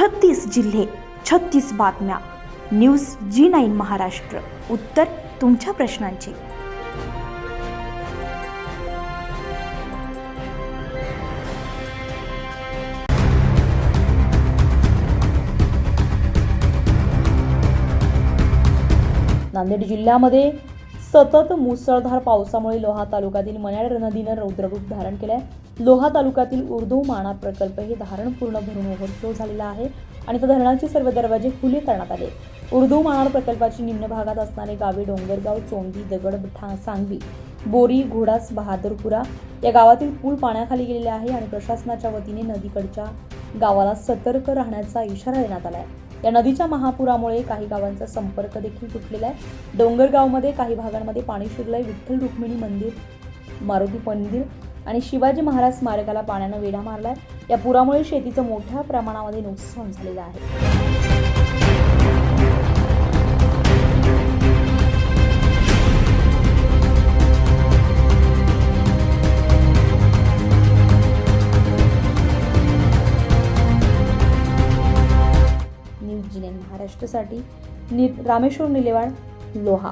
छत्तीस जिल्हे छत्तीस बातम्या. News G nine Maharashtra. उत्तर तुमच्या प्रश्नांची. नांदेड जिल्ह्यामध्ये सतत मुसळधार पावसामुळे लोहा तालुक्यातील मन्याड नदीनं रौद्ररूप धारण केलं आहे लोहा तालुक्यातील उर्दू माणा प्रकल्प हे धारण पूर्ण भरून ओव्हरफ्लो झालेला आहे आणि त्या धरणाचे सर्व दरवाजे खुले करण्यात आले. उर्दू माणार प्रकल्पाची निम्न भागात असणारे गावे डोंगरगाव चोंदी दगड ठा सांगवी बोरी घोडास बहादूरपुरा या गावातील पूल पाण्याखाली गेलेले आहे आणि प्रशासनाच्या वतीने नदीकडच्या गावाला सतर्क राहण्याचा इशारा देण्यात आला आहे या नदीच्या महापुरामुळे काही गावांचा संपर्क देखील तुटलेला आहे. डोंगरगावमध्ये काही भागांमध्ये पाणी शिरलंय. विठ्ठल रुक्मिणी मंदिर मारुती मंदिर आणि शिवाजी महाराज स्मारकाला पाण्यानं वेढा मारलाय. या पुरामुळे शेतीचं मोठ्या प्रमाणामध्ये नुकसान झालेलं आहे. न्यूज महाराष्ट्रासाठी नि रामेश्वर निलेवाड लोहा.